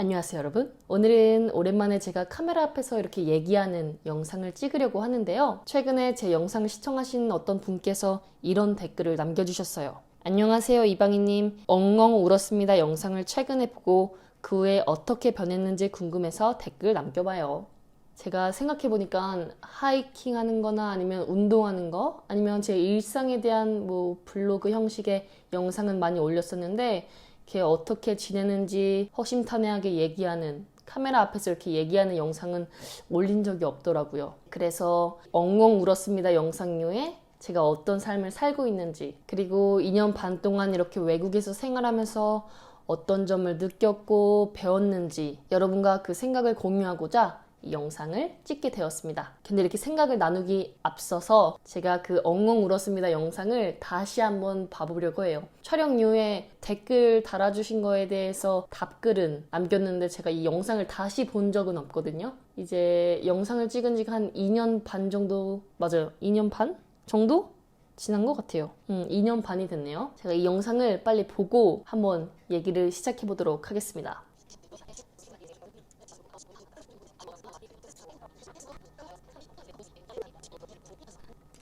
안녕하세요 여러분. 오늘은 오랜만에 제가 카메라 앞에서 이렇게 얘기하는 영상을 찍으려고 하는데요. 최근에 제 영상을 시청하신 어떤 분께서 이런 댓글을 남겨주셨어요. 안녕하세요 이방희님. 엉엉 울었습니다. 영상을 최근에 보고 그 후에 어떻게 변했는지 궁금해서 댓글 남겨봐요. 제가 생각해보니까 하이킹 하는 거나 아니면 운동하는 거 아니면 제 일상에 대한 뭐 블로그 형식의 영상은 많이 올렸었는데 이렇게 어떻게 지내는지 허심탄회하게 얘기하는 카메라 앞에서 이렇게 얘기하는 영상은 올린 적이 없더라고요. 그래서 엉엉 울었습니다 영상류에 제가 어떤 삶을 살고 있는지 그리고 2년 반 동안 이렇게 외국에서 생활하면서 어떤 점을 느꼈고 배웠는지 여러분과 그 생각을 공유하고자 이 영상을 찍게 되었습니다. 근데 이렇게 생각을 나누기 앞서서 제가 그 엉엉 울었습니다 영상을 다시 한번 봐보려고 해요. 촬영 이후에 댓글 달아주신 거에 대해서 답글은 남겼는데 제가 이 영상을 다시 본 적은 없거든요. 이제 영상을 찍은 지가 한 2년 반 정도, 맞아요. 2년 반 정도? 지난 것 같아요. 음, 2년 반이 됐네요. 제가 이 영상을 빨리 보고 한번 얘기를 시작해 보도록 하겠습니다.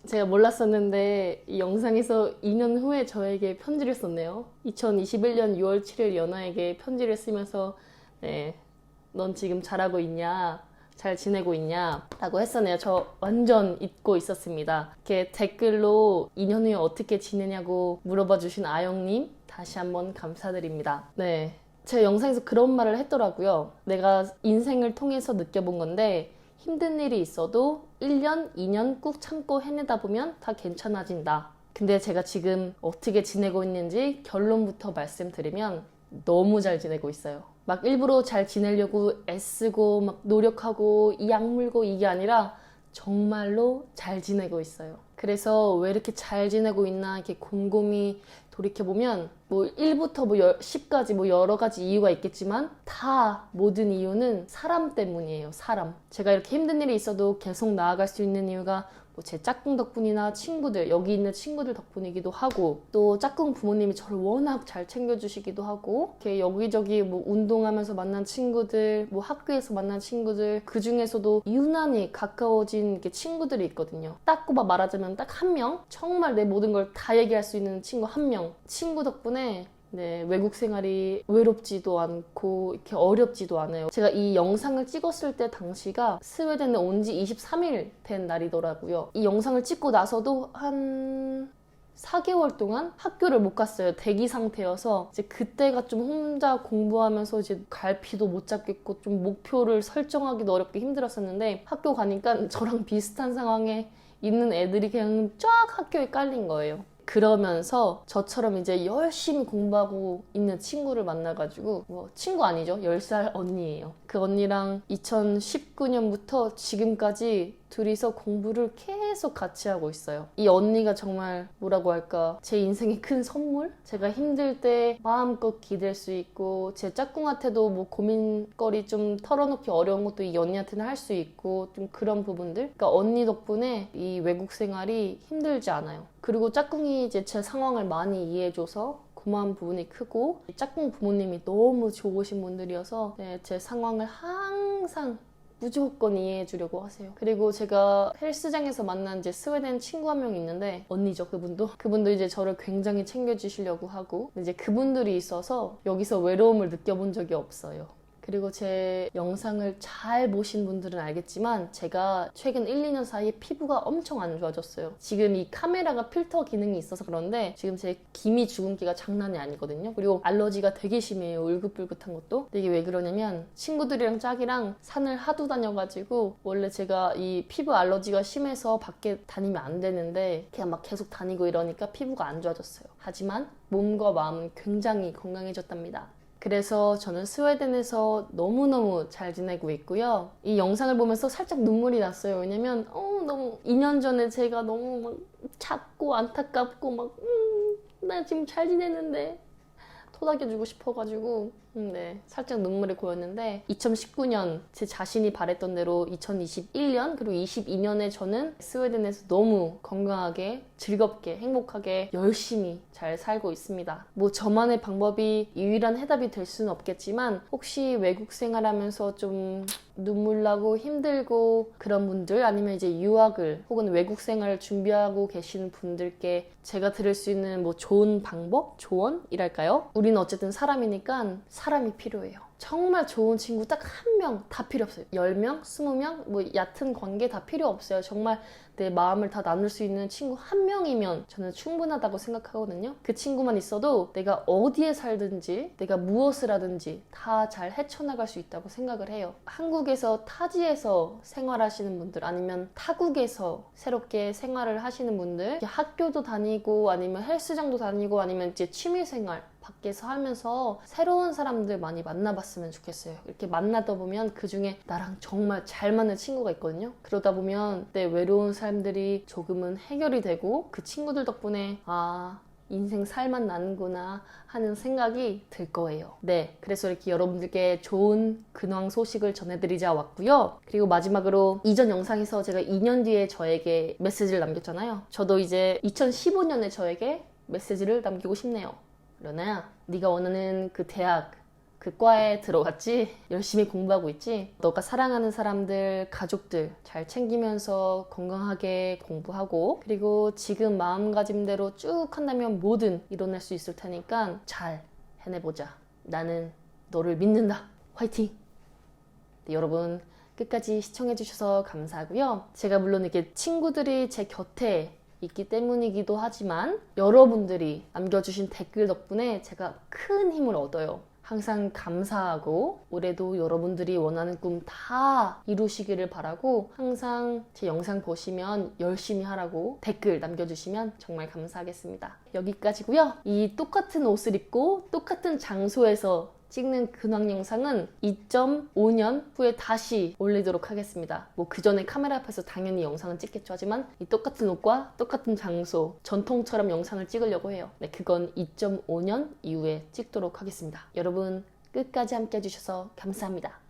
제가 몰랐었는데 이 영상에서 2년 후에 저에게 편지를 썼네요. 2021년 6월 7일 연하에게 편지를 쓰면서 네, 넌 지금 잘하고 있냐? 잘 지내고 있냐? 라고 했었네요. 저 완전 잊고 있었습니다. 이렇게 댓글로 2년 후에 어떻게 지내냐고 물어봐 주신 아영님 다시 한번 감사드립니다. 네. 제 영상에서 그런 말을 했더라고요. 내가 인생을 통해서 느껴본 건데 힘든 일이 있어도 1년, 2년 꾹 참고 해내다 보면 다 괜찮아진다. 근데 제가 지금 어떻게 지내고 있는지 결론부터 말씀드리면 너무 잘 지내고 있어요. 막 일부러 잘 지내려고 애쓰고 막 노력하고 이 약물고 이게 아니라 정말로 잘 지내고 있어요. 그래서 왜 이렇게 잘 지내고 있나 이렇게 곰곰이 돌이켜보면 뭐 1부터 뭐 10까지 뭐 여러 가지 이유가 있겠지만 다 모든 이유는 사람 때문이에요. 사람. 제가 이렇게 힘든 일이 있어도 계속 나아갈 수 있는 이유가 뭐 제 짝꿍 덕분이나 친구들, 여기 있는 친구들 덕분이기도 하고, 또 짝꿍 부모님이 저를 워낙 잘 챙겨주시기도 하고, 이렇게 여기저기 뭐 운동하면서 만난 친구들, 뭐 학교에서 만난 친구들, 그 중에서도 유난히 가까워진 친구들이 있거든요. 딱 꼽아 말하자면 딱 한 명? 정말 내 모든 걸 다 얘기할 수 있는 친구 한 명. 친구 덕분에 네, 외국 생활이 외롭지도 않고 이렇게 어렵지도 않아요. 제가 이 영상을 찍었을 때 당시가 스웨덴에 온 지 23일 된 날이더라고요. 이 영상을 찍고 나서도 한 4개월 동안 학교를 못 갔어요. 대기 상태여서 이제 그때가 좀 혼자 공부하면서 이제 갈피도 못 잡겠고 좀 목표를 설정하기도 어렵게 힘들었었는데 학교 가니까 저랑 비슷한 상황에 있는 애들이 그냥 쫙 학교에 깔린 거예요. 그러면서 저처럼 이제 열심히 공부하고 있는 친구를 만나가지고 뭐 친구 아니죠? 10살 언니예요 그 언니랑 2019년부터 지금까지 둘이서 공부를 계속 같이 하고 있어요. 이 언니가 정말 뭐라고 할까? 제 인생의 큰 선물? 제가 힘들 때 마음껏 기댈 수 있고 제 짝꿍한테도 뭐 고민거리 좀 털어놓기 어려운 것도 이 언니한테는 할 수 있고 좀 그런 부분들? 그러니까 언니 덕분에 이 외국 생활이 힘들지 않아요. 그리고 짝꿍이 이제 제 상황을 많이 이해해줘서 고마운 부분이 크고 짝꿍 부모님이 너무 좋으신 분들이어서 네, 제 상황을 항상 무조건 이해해 주려고 하세요. 그리고 제가 헬스장에서 만난 이제 스웨덴 친구 한 명 있는데 언니죠 그분도 그분도 이제 저를 굉장히 챙겨주시려고 하고 이제 그분들이 있어서 여기서 외로움을 느껴본 적이 없어요. 그리고 제 영상을 잘 보신 분들은 알겠지만 제가 최근 1, 2년 사이에 피부가 엄청 안 좋아졌어요. 지금 이 카메라가 필터 기능이 있어서 그런데 지금 제 기미 주근기가 장난이 아니거든요. 그리고 알러지가 되게 심해요. 울긋불긋한 것도. 이게 왜 그러냐면 친구들이랑 짝이랑 산을 하도 다녀가지고 원래 제가 이 피부 알러지가 심해서 밖에 다니면 안 되는데 그냥 막 계속 다니고 이러니까 피부가 안 좋아졌어요. 하지만 몸과 마음은 굉장히 건강해졌답니다. 그래서 저는 스웨덴에서 너무너무 잘 지내고 있고요. 이 영상을 보면서 살짝 눈물이 났어요. 왜냐면, 어, 너무, 2년 전에 제가 너무 막 작고 안타깝고 막, 음, 나 지금 잘 지내는데 토닥여주고 싶어가지고, 음, 네, 살짝 눈물이 고였는데 2019년 제 자신이 바랬던 대로 2021년 그리고 22년에 저는 스웨덴에서 너무 건강하게 즐겁게 행복하게 열심히 잘 살고 있습니다. 뭐 저만의 방법이 유일한 해답이 될 수는 없겠지만 혹시 외국 생활하면서 좀 눈물 나고 힘들고 그런 분들 아니면 이제 유학을 혹은 외국 생활을 준비하고 계시는 분들께 제가 들을 수 있는 뭐 좋은 방법, 조언이랄까요? 우리는 어쨌든 사람이니까 사람이 필요해요. 정말 좋은 친구 딱 한 명 다 필요 없어요. 10명, 20명, 뭐 얕은 관계 다 필요 없어요. 정말 내 마음을 다 나눌 수 있는 친구 한 명이면 저는 충분하다고 생각하거든요. 그 친구만 있어도 내가 어디에 살든지 내가 무엇을 하든지 다 잘 헤쳐나갈 수 있다고 생각을 해요. 한국에서 타지에서 생활하시는 분들 아니면 타국에서 새롭게 생활을 하시는 분들 학교도 다니고 아니면 헬스장도 다니고 아니면 이제 취미생활 밖에서 하면서 새로운 사람들 많이 만나봤 으면 좋겠어요. 이렇게 만나다 보면 그 중에 나랑 정말 잘 맞는 친구가 있거든요. 그러다 보면 내 외로운 삶들이 조금은 해결이 되고 그 친구들 덕분에 아, 인생 살맛 나는구나 하는 생각이 들 거예요. 네. 그래서 이렇게 여러분들께 좋은 근황 소식을 전해드리자 왔고요. 그리고 마지막으로 이전 영상에서 제가 2년 뒤에 저에게 메시지를 남겼잖아요. 저도 이제 2015년에 저에게 메시지를 남기고 싶네요. 러나야, 네가 원하는 그 대학, 그 과에 들어갔지? 열심히 공부하고 있지? 너가 사랑하는 사람들, 가족들 잘 챙기면서 건강하게 공부하고 그리고 지금 마음가짐대로 쭉 한다면 뭐든 이뤄낼 수 있을 테니까 잘 해내보자. 나는 너를 믿는다. 화이팅! 네, 여러분 끝까지 시청해주셔서 감사하고요. 제가 물론 이렇게 친구들이 제 곁에 있기 때문이기도 하지만 여러분들이 남겨주신 댓글 덕분에 제가 큰 힘을 얻어요. 항상 감사하고 올해도 여러분들이 원하는 꿈 다 이루시기를 바라고 항상 제 영상 보시면 열심히 하라고 댓글 남겨주시면 정말 감사하겠습니다. 여기까지고요. 이 똑같은 옷을 입고 똑같은 장소에서 찍는 근황 영상은 2.5년 후에 다시 올리도록 하겠습니다. 뭐 그 전에 카메라 앞에서 당연히 영상은 찍겠죠. 하지만 이 똑같은 옷과 똑같은 장소, 전통처럼 영상을 찍으려고 해요. 네, 그건 2.5년 이후에 찍도록 하겠습니다. 여러분 끝까지 함께 해주셔서 감사합니다.